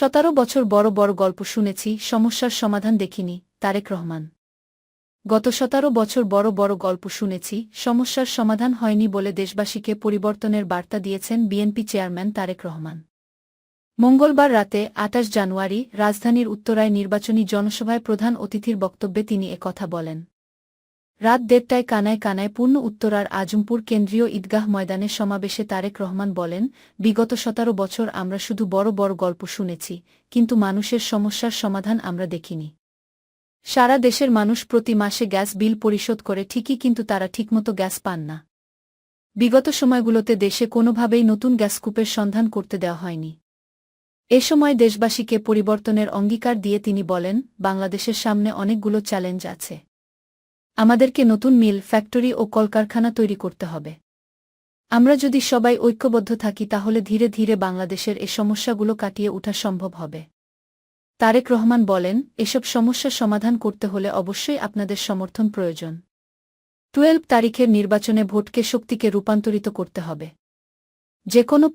সতেরো বছর বড় বড় গল্প শুনেছি, সমস্যার সমাধান দেখিনি, তারেক রহমান। গত সতেরো বছর বড় বড় গল্প শুনেছি, সমস্যার সমাধান হয়নি বলে দেশবাসীকে পরিবর্তনের বার্তা দিয়েছেন বিএনপি চেয়ারম্যান তারেক রহমান। মঙ্গলবার রাতে আটাশ জানুয়ারি, রাজধানীর উত্তরায় নির্বাচনী জনসভায় প্রধান অতিথির বক্তব্যে তিনি একথা বলেন। রাত দেড়টায় কানায় কানায় পূর্ণ উত্তরার আজমপুর কেন্দ্রীয় ঈদগাহ ময়দানে সমাবেশে তারেক রহমান বলেন, বিগত সতেরো বছর আমরা শুধু বড় বড় গল্প শুনেছি, কিন্তু মানুষের সমস্যার সমাধান আমরা দেখিনি। সারা দেশের মানুষ প্রতি মাসে গ্যাস বিল পরিশোধ করে ঠিকই কিন্তু তারা ঠিকমতো গ্যাস পান না। বিগত সময়গুলোতে দেশে কোনোভাবেই নতুন গ্যাসকূপের সন্ধান করতে দেওয়া হয়নি। এ সময় দেশবাসীকে পরিবর্তনের অঙ্গীকার দিয়ে তিনি বলেন, বাংলাদেশের সামনে অনেকগুলো চ্যালেঞ্জ আছে। আমাদেরকে নতুন মিল, ফ্যাক্টরি ও কলকারখানা তৈরি করতে হবে। আমরা যদি সবাই ঐক্যবদ্ধ থাকি, তাহলে ধীরে ধীরে বাংলাদেশের এ সমস্যাগুলো কাটিয়ে ওঠা সম্ভব হবে। তারেক রহমান বলেন, এসব সমস্যার সমাধান করতে হলে অবশ্যই আপনাদের সমর্থন প্রয়োজন। টুয়েলভ তারিখের নির্বাচনে ভোটকে শক্তিকে রূপান্তরিত করতে হবে। যে কোনো